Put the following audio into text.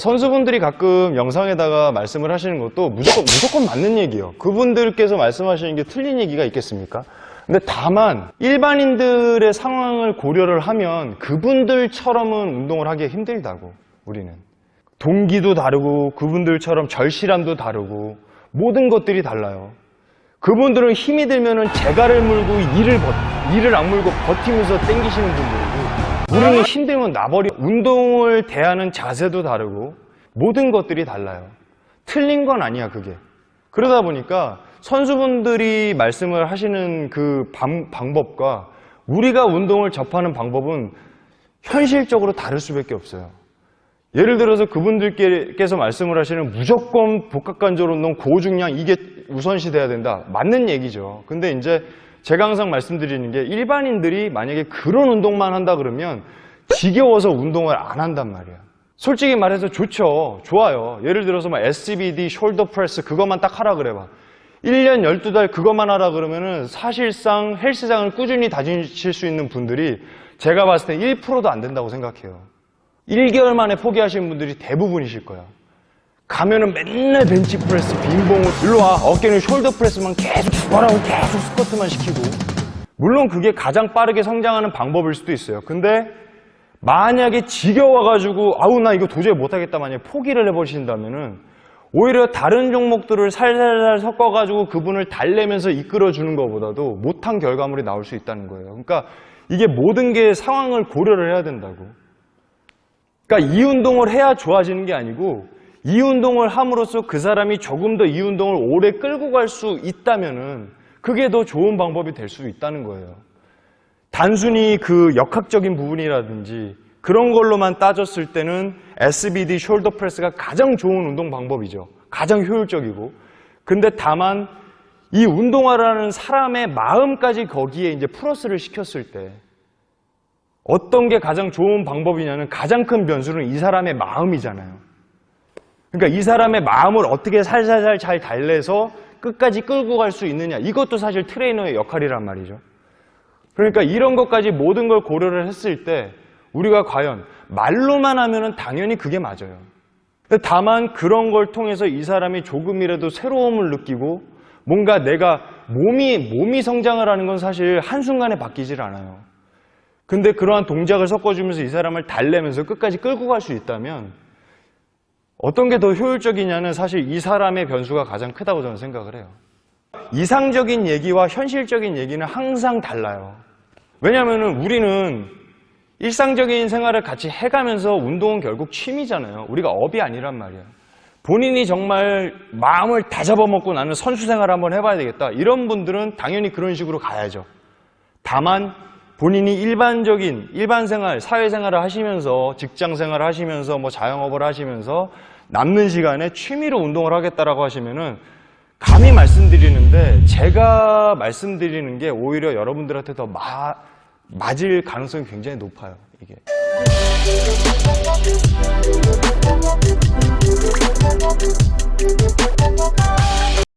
선수분들이 가끔 영상에다가 말씀을 하시는 것도 무조건, 무조건 맞는 얘기예요. 그분들께서 말씀하시는 게 틀린 얘기가 있겠습니까? 근데 다만 일반인들의 상황을 고려를 하면 그분들처럼은 운동을 하기 힘들다고 우리는 동기도 다르고 그분들처럼 절실함도 다르고 모든 것들이 달라요. 그분들은 힘이 들면은 재갈을 물고 이를 버, 이를 악물고 버티면서 땡기시는 분들이고 우리는 힘들면 나버리 운동을 대하는 자세도 다르고 모든 것들이 달라요. 틀린 건 아니야 그게. 그러다 보니까 선수분들이 말씀을 하시는 그 방, 방법과 우리가 운동을 접하는 방법은 현실적으로 다를 수밖에 없어요. 예를 들어서 그분들께서 말씀을 하시는 무조건 복합관절 운동 고중량 이게 우선시 돼야 된다. 맞는 얘기죠. 근데 이제 제가 항상 말씀드리는 게 일반인들이 만약에 그런 운동만 한다 그러면 지겨워서 운동을 안 한단 말이야. 솔직히 말해서 좋죠. 좋아요. 예를 들어서 막 SBD, 숄더 프레스 그것만 딱 하라 그래봐. 1년 12달 그것만 하라 그러면은 사실상 헬스장을 꾸준히 다니실 수 있는 분들이 제가 봤을 때 1%도 안 된다고 생각해요. 1개월 만에 포기하시는 분들이 대부분이실 거야. 가면은 맨날 벤치 프레스, 빈봉을 일로 와. 어깨는 숄더 프레스만 계속 죽어라고 계속 스쿼트만 시키고. 물론 그게 가장 빠르게 성장하는 방법일 수도 있어요. 근데 만약에 지겨워가지고 아우 나 이거 도저히 못하겠다 만약에 포기를 해버리신다면은 오히려 다른 종목들을 살살살 섞어가지고 그분을 달래면서 이끌어주는 것보다도 못한 결과물이 나올 수 있다는 거예요. 그러니까 이게 모든 게 상황을 고려를 해야 된다고. 그러니까 이 운동을 해야 좋아지는 게 아니고 이 운동을 함으로써 그 사람이 조금 더 이 운동을 오래 끌고 갈 수 있다면은 그게 더 좋은 방법이 될 수 있다는 거예요. 단순히 그 역학적인 부분이라든지 그런 걸로만 따졌을 때는 SBD 숄더 프레스가 가장 좋은 운동 방법이죠. 가장 효율적이고. 근데 다만 이 운동하라는 사람의 마음까지 거기에 이제 플러스를 시켰을 때 어떤 게 가장 좋은 방법이냐는 가장 큰 변수는 이 사람의 마음이잖아요. 그러니까 이 사람의 마음을 어떻게 살살살 잘 달래서 끝까지 끌고 갈 수 있느냐. 이것도 사실 트레이너의 역할이란 말이죠. 그러니까 이런 것까지 모든 걸 고려를 했을 때 우리가 과연 말로만 하면은 당연히 그게 맞아요. 다만 그런 걸 통해서 이 사람이 조금이라도 새로움을 느끼고 뭔가 내가 몸이 몸이 성장을 하는 건 사실 한순간에 바뀌질 않아요. 근데 그러한 동작을 섞어주면서 이 사람을 달래면서 끝까지 끌고 갈 수 있다면 어떤 게 더 효율적이냐는 사실 이 사람의 변수가 가장 크다고 저는 생각을 해요. 이상적인 얘기와 현실적인 얘기는 항상 달라요. 왜냐하면 우리는 일상적인 생활을 같이 해가면서 운동은 결국 취미잖아요. 우리가 업이 아니란 말이에요. 본인이 정말 마음을 다 잡아먹고 나는 선수 생활 한번 해봐야 되겠다. 이런 분들은 당연히 그런 식으로 가야죠. 다만 본인이 일반적인 일반 생활, 사회 생활을 하시면서 직장 생활을 하시면서 뭐 자영업을 하시면서 남는 시간에 취미로 운동을 하겠다라고 하시면은 감히 말씀드리는데 제가 말씀드리는 게 오히려 여러분들한테 더 마- 맞을 가능성이 굉장히 높아요. 이게.